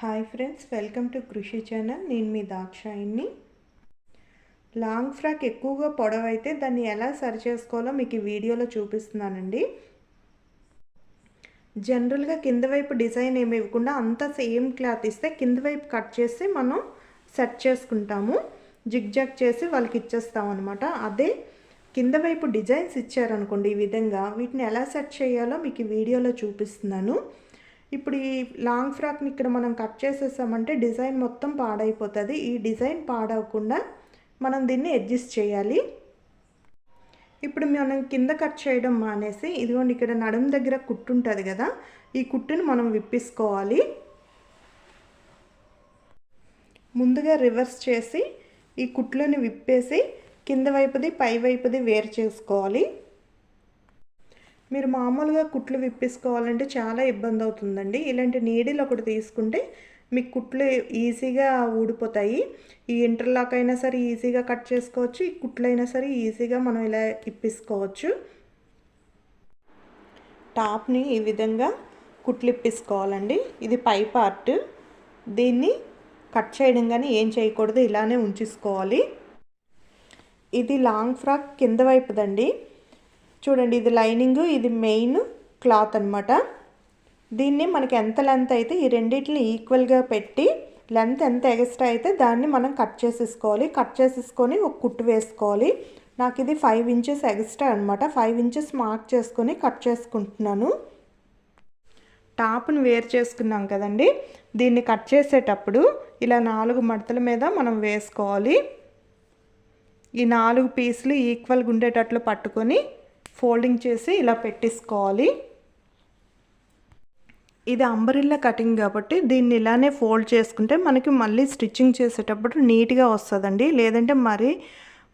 Hi friends welcome to Krishi channel నేను మీ Dakshayani long frock ఎక్కువగా పొడవైతే దాన్ని ఎలా సరి చేసుకోవాలో మీకు ఈ వీడియోలో చూపిస్తున్నానండి. జనరల్గా కింద వైపు డిజైన్ ఏమి ఇవ్వకుండా అంతా సేమ్ క్లాత్ ఇస్తే కింద వైపు కట్ చేసి మనం సెట్ చేసుకుంటాము. జిగ్జాగ్ చేసి వాళ్ళకి ఇచ్చేస్తాం అనమాట అదే కింద వైపు డిజైన్స్ ఇచ్చారనుకోండి ఈ విధంగా వీటిని ఎలా సెట్ చేయాలో మీకు ఈ వీడియోలో చూపిస్తున్నాను. ఇప్పుడు ఈ లాంగ్ ఫ్రాక్ని ఇక్కడ మనం కట్ చేసేసామంటే డిజైన్ మొత్తం పాడైపోతుంది. ఈ డిజైన్ పాడవకుండా మనం దీన్ని అడ్జస్ట్ చేయాలి. ఇప్పుడు మనం కింద కట్ చేయడం మానేసి ఇదిగోండి ఇక్కడ నడుము దగ్గర కుట్టు ఉంటుంది కదా ఈ కుట్టుని మనం విప్పించుకోవాలి ముందుగా రివర్స్ చేసి ఈ కుట్లను విప్పేసి కింద వైపుది పై వైపుది వేరు చేసుకోవాలి. మీరు మామూలుగా కుట్లు విప్పేసుకోవాలంటే చాలా ఇబ్బంది అవుతుందండి. ఇలాంటి నీడిల్ ఒకటి తీసుకుంటే మీకు కుట్లు ఈజీగా ఊడిపోతాయి. ఈ ఇంటర్లాక్ అయినా సరే ఈజీగా కట్ చేసుకోవచ్చు. ఈ కుట్లు అయినా సరే ఈజీగా మనం ఇలా ఇప్పించుకోవచ్చు టాప్ని ఈ విధంగా కుట్లు ఇప్పించుకోవాలండి ఇది పై పార్ట్. దీన్ని కట్ చేయడం కానీ ఏం చేయకూడదు. ఇలానే ఉంచేసుకోవాలి. ఇది లాంగ్ ఫ్రాక్ కింద వైపుదండి. చూడండి ఇది లైనింగ్ ఇది మెయిన్ క్లాత్ అనమాట దీన్ని మనకి ఎంత లెంత్ అయితే ఈ రెండింటిని ఈక్వల్గా పెట్టి లెంత్ ఎంత ఎక్స్ట్రా అయితే దాన్ని మనం కట్ చేసేసుకోవాలి. కట్ చేసేసుకొని ఒక కుట్టు వేసుకోవాలి. నాకు ఇది ఫైవ్ ఇంచెస్ ఎక్స్ట్రా అనమాట ఫైవ్ ఇంచెస్ మార్క్ చేసుకొని కట్ చేసుకుంటున్నాను. టాప్ను వేరు చేసుకున్నాం కదండి. దీన్ని కట్ చేసేటప్పుడు ఇలా నాలుగు మడతల మీద మనం వేసుకోవాలి. ఈ నాలుగు పీసులు ఈక్వల్గా ఉండేటట్లు పట్టుకొని ఫోల్డింగ్ చేసి ఇలా పెట్టేసుకోవాలి. ఇది అంబరిల్లా కటింగ్ కాబట్టి దీన్ని ఇలానే ఫోల్డ్ చేసుకుంటే మనకి మళ్ళీ స్టిచ్చింగ్ చేసేటప్పుడు నీట్గా వస్తుందండి. లేదంటే మరి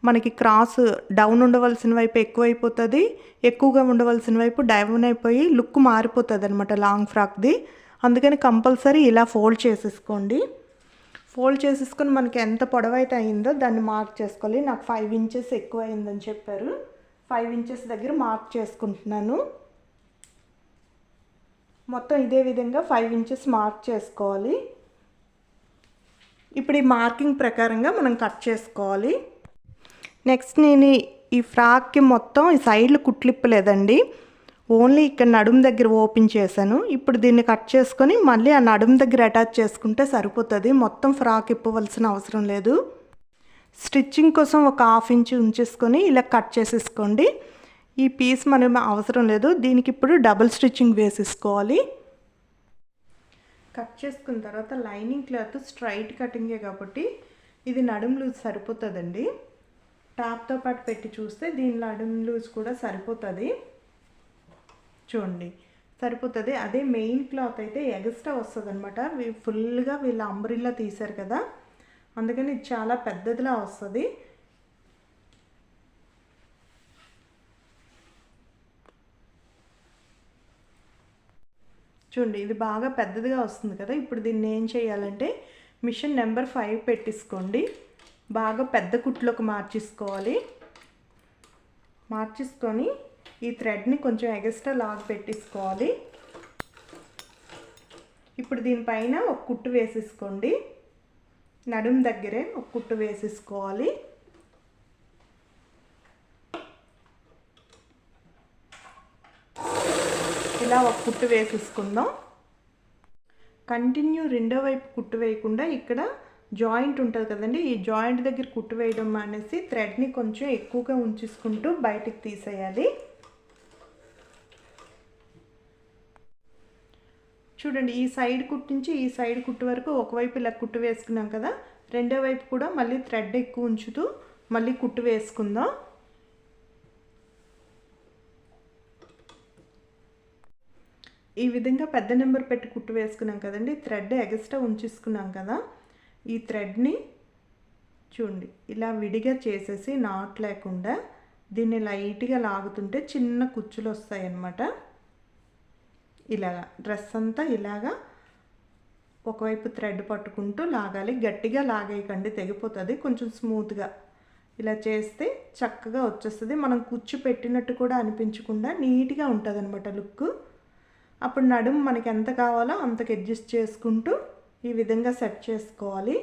మనకి క్రాస్ డౌన్ ఉండవలసిన వైపు ఎక్కువైపోతుంది ఎక్కువగా ఉండవలసిన వైపు డౌన్ అయిపోయి లుక్ మారిపోతుంది అనమాట లాంగ్ ఫ్రాక్ది. అందుకని కంపల్సరీ ఇలా ఫోల్డ్ చేసేసుకోండి. ఫోల్డ్ చేసేసుకొని మనకి ఎంత పొడవైతే అయిందో దాన్ని మార్క్ చేసుకోవాలి. నాకు ఫైవ్ ఇంచెస్ ఎక్కువ అయిందని చెప్పారు. ఫైవ్ ఇంచెస్ దగ్గర మార్క్ చేసుకుంటున్నాను. మొత్తం ఇదే విధంగా ఫైవ్ ఇంచెస్ మార్క్ చేసుకోవాలి. ఇప్పుడు ఈ మార్కింగ్ ప్రకారంగా మనం కట్ చేసుకోవాలి. నెక్స్ట్ నేను ఈ ఫ్రాక్కి మొత్తం ఈ సైడ్లు కుట్లిప్పలేదండి. ఓన్లీ ఇక్కడ నడుము దగ్గర ఓపెన్ చేశాను. ఇప్పుడు దీన్ని కట్ చేసుకొని మళ్ళీ ఆ నడుము దగ్గర అటాచ్ చేసుకుంటే సరిపోతుంది. మొత్తం ఫ్రాక్ ఇప్పవలసిన అవసరం లేదు. స్టిచ్చింగ్ కోసం ఒక హాఫ్ ఇంచ్ ఉంచేసుకొని ఇలా కట్ చేసేసుకోండి. ఈ పీస్ మనం అవసరం లేదు. దీనికి ఇప్పుడు డబుల్ స్టిచ్చింగ్ వేసేసుకోవాలి. కట్ చేసుకున్న తర్వాత లైనింగ్ క్లాత్ స్ట్రైట్ కటింగే కాబట్టి ఇది నడుం లూజ్ సరిపోతుందండి. టాప్తో పాటు పెట్టి చూస్తే దీని నడుం లూజ్ కూడా సరిపోతుంది. చూడండి సరిపోతుంది. అదే మెయిన్ క్లాత్ అయితే ఎగస్ట్రా వస్తుంది అనమాట ఫుల్గా వీళ్ళ అంబ్రిల్లా తీశారు కదా. అందుకని ఇది చాలా పెద్దదిలా వస్తుంది. చూడండి ఇది బాగా పెద్దదిగా వస్తుంది కదా. ఇప్పుడు దీన్ని ఏం చేయాలంటే మిషన్ నెంబర్ ఫైవ్ పెట్టేసుకోండి. బాగా పెద్ద కుట్లోకి మార్చేసుకోవాలి. మార్చేసుకొని ఈ థ్రెడ్ని కొంచెం ఎగస్ట్రా లాగ్ పెట్టేసుకోవాలి. ఇప్పుడు దీనిపైన ఒక కుట్టు వేసేసుకోండి. నడుము దగ్గరే ఒక కుట్టు వేసేసుకోవాలి. ఇలా ఒక కుట్టు వేసేసుకుందాం. కంటిన్యూ రెండో వైపు కుట్టు వేయకుండా ఇక్కడ జాయింట్ ఉంటుంది కదండి ఈ జాయింట్ దగ్గర కుట్టు వేయడం అనేసి థ్రెడ్ని కొంచెం ఎక్కువగా ఉంచేసుకుంటూ బయటికి తీసేయాలి. చూడండి ఈ సైడ్ కుట్టు నుంచి ఈ సైడ్ కుట్టు వరకు ఒకవైపు ఇలా కుట్టు వేసుకున్నాం కదా రెండో వైపు కూడా మళ్ళీ థ్రెడ్ ఎక్కువ ఉంచుతూ మళ్ళీ కుట్టు వేసుకుందాం. ఈ విధంగా పెద్ద నెంబర్ పెట్టి కుట్టు వేసుకున్నాం కదండి థ్రెడ్ ఎగస్ట్రా ఉంచేసుకున్నాం కదా ఈ థ్రెడ్ని చూడండి ఇలా విడిగా చేసేసి నాట్ లేకుండా దీన్ని లైట్గా లాగుతుంటే చిన్న కుచ్చులు వస్తాయి అన్నమాట ఇలాగా డ్రెస్ అంతా ఇలాగా ఒకవైపు థ్రెడ్ పట్టుకుంటూ లాగాలి. గట్టిగా లాగేయకండి తెగిపోతుంది. కొంచెం స్మూత్గా ఇలా చేస్తే చక్కగా వచ్చేస్తుంది. మనం కుచ్చు పెట్టినట్టు కూడా అనిపించకుండా నీట్గా ఉంటుంది అనమాట లుక్ అప్పుడు నడుము మనకి ఎంత కావాలో అంతకు అడ్జస్ట్ చేసుకుంటూ ఈ విధంగా సెట్ చేసుకోవాలి.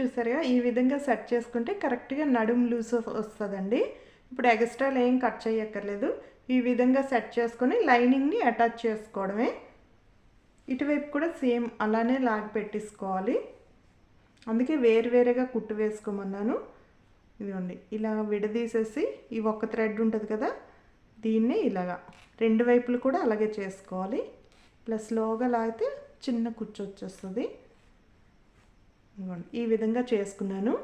చూసారుగా? ఈ విధంగా సెట్ చేసుకుంటే కరెక్ట్గా నడుము లూజ్ వస్తుందండి. ఇప్పుడు ఎక్స్ట్రాలు ఏం కట్ చేయక్కర్లేదు. ఈ విధంగా సెట్ చేసుకొని లైనింగ్ని అటాచ్ చేసుకోవడమే. ఇటువైపు కూడా సేమ్ అలానే లాగి పెట్టేసుకోవాలి. అందుకే వేరువేరుగా కుట్టు వేసుకోమన్నాను. ఇదిగోండి ఇలా విడదీసేసి ఈ ఒక్క థ్రెడ్ ఉంటుంది కదా? దీన్ని ఇలాగా రెండు వైపులు కూడా అలాగే చేసుకోవాలి. ఇలా స్లోగా లాగితే చిన్న కుచ్చు వచ్చేస్తుంది. ఈ విధంగా చేసుకున్నాను.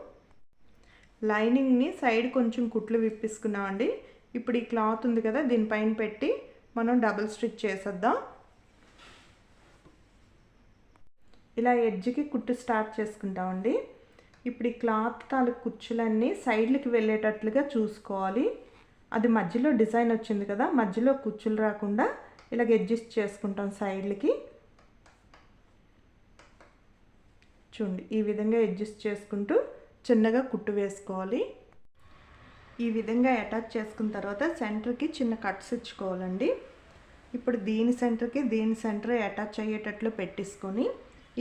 లైనింగ్ని సైడ్ కొంచెం కుట్లు విప్పేసుకున్నామండి. ఇప్పుడు ఈ క్లాత్ ఉంది కదా దీనిపైన పెట్టి మనం డబుల్ స్టిచ్ చేసేద్దాం. ఇలా ఎడ్జ్కి కుట్టు స్టార్ట్ చేసుకుంటామండి. ఇప్పుడు ఈ క్లాత్ తాలూకు కుచ్చులన్నీ సైడ్లకి వెళ్ళేటట్లుగా చూసుకోవాలి. అది మధ్యలో డిజైన్ వచ్చింది కదా మధ్యలో కుచ్చులు రాకుండా ఇలాగ అడ్జస్ట్ చేసుకుంటాం సైడ్లకి. చూడండి. ఈ విధంగా అడ్జస్ట్ చేసుకుంటూ చిన్నగా కుట్టు వేసుకోవాలి. ఈ విధంగా అటాచ్ చేసుకున్న తర్వాత సెంటర్కి చిన్న కట్స్ ఇచ్చుకోవాలండి. ఇప్పుడు దీని సెంటర్కి దీని సెంటర్ అటాచ్ అయ్యేటట్లు పెట్టేసుకొని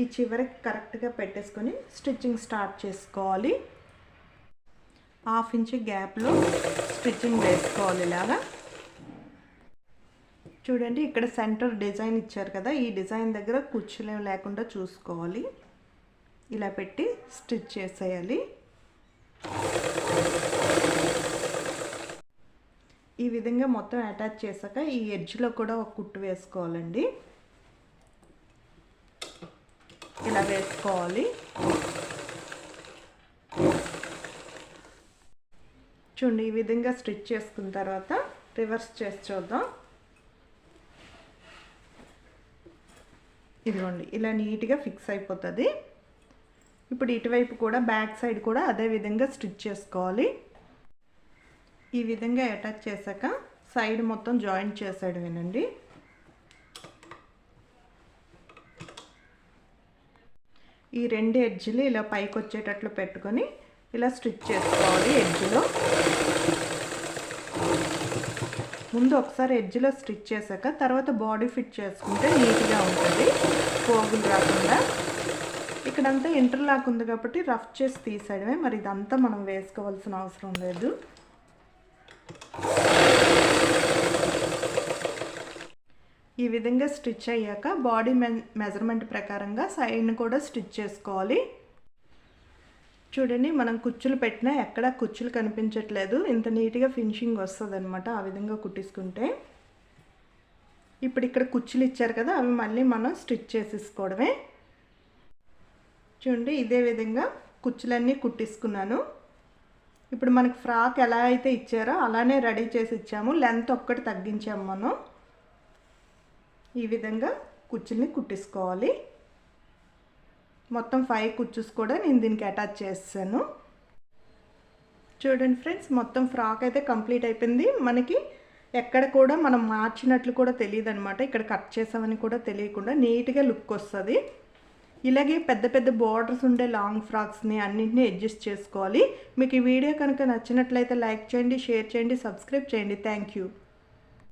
ఈ చివరికి కరెక్ట్గా పెట్టేసుకొని స్టిచ్చింగ్ స్టార్ట్ చేసుకోవాలి. హాఫ్ ఇంచ్ గ్యాప్లో స్టిచ్చింగ్ వేసుకోవాలి ఇలాగా. చూడండి ఇక్కడ సెంటర్ డిజైన్ ఇచ్చారు కదా ఈ డిజైన్ దగ్గర కూర్చోలేం లేకుండా చూసుకోవాలి. ఇలా పెట్టి స్టిచ్ చేసేయాలి. ఈ విధంగా మొత్తం అటాచ్ చేశాక ఈ ఎడ్జ్లో కూడా ఒక కుట్టు వేసుకోవాలండి. ఇలా వేసుకోవాలి. చూడండి ఈ విధంగా స్టిచ్ చేసుకున్న తర్వాత రివర్స్ చేసి చూద్దాం. ఇదిగోండి ఇలా నీట్గా ఫిక్స్ అయిపోతుంది. ఇప్పుడు ఇటువైపు కూడా బ్యాక్ సైడ్ కూడా అదే విధంగా స్టిచ్ చేసుకోవాలి. ఈ విధంగా అటాచ్ చేశాక సైడ్ మొత్తం జాయింట్ వినండి. ఈ రెండు ఎడ్జ్లు ఇలా పైకి వచ్చేటట్లు పెట్టుకొని ఇలా స్టిచ్ చేసుకోవాలి ఎడ్జ్లో. ముందు ఒకసారి ఎడ్జ్లో స్టిచ్ చేశాక తర్వాత బాడీ ఫిట్ చేసుకుంటే నీట్గా ఉంటుంది. పోగులు రాకుండా. ఇక్కడంతా ఇంటర్లాక్ ఉంది కాబట్టి రఫ్ చేసి తీసేయడమే. మరి ఇదంతా మనం వేసుకోవాల్సిన అవసరం లేదు. ఈ విధంగా స్టిచ్ అయ్యాక బాడీ మెజర్మెంట్ ప్రకారంగా సైడ్ని కూడా స్టిచ్ చేసుకోవాలి. చూడండి మనం కుచ్చులు పెట్టినా ఎక్కడ కుచ్చులు కనిపించట్లేదు. ఇంత నీట్గా ఫినిషింగ్ వస్తుంది అనమాట ఆ విధంగా కుట్టించుకుంటే. ఇప్పుడు ఇక్కడ కుచ్చులు ఇచ్చారు కదా అవి మళ్ళీ మనం స్టిచ్ చేసేసుకోవడమే. చూడండి ఇదే విధంగా కుచ్చులన్నీ కుట్టించుకున్నాను. ఇప్పుడు మనకు ఫ్రాక్ ఎలా అయితే ఇచ్చారో అలానే రెడీ చేసి ఇచ్చాము. లెంత్ ఒక్కటి తగ్గించాము మనం. ఈ విధంగా కుచ్చుల్ని కుట్టించుకోవాలి. మొత్తం ఫైవ్ కుచ్చుస్ కూడా నేను దీనికి అటాచ్ చేస్తాను. చూడండి ఫ్రెండ్స్ మొత్తం ఫ్రాక్ అయితే కంప్లీట్ అయిపోయింది. మనకి ఎక్కడ కూడా మనం మార్చినట్లు కూడా తెలియదు అనమాట ఇక్కడ కట్ చేసామని కూడా తెలియకుండా నీట్గా లుక్ వస్తుంది. ఇలాగే పెద్ద పెద్ద బోర్డర్స్ ఉండే లాంగ్ ఫ్రాక్స్ని అన్నింటినీ అడ్జస్ట్ చేసుకోవాలి. మీకు ఈ వీడియో కనుక నచ్చినట్లయితే లైక్ చేయండి షేర్ చేయండి సబ్స్క్రైబ్ చేయండి. Thank you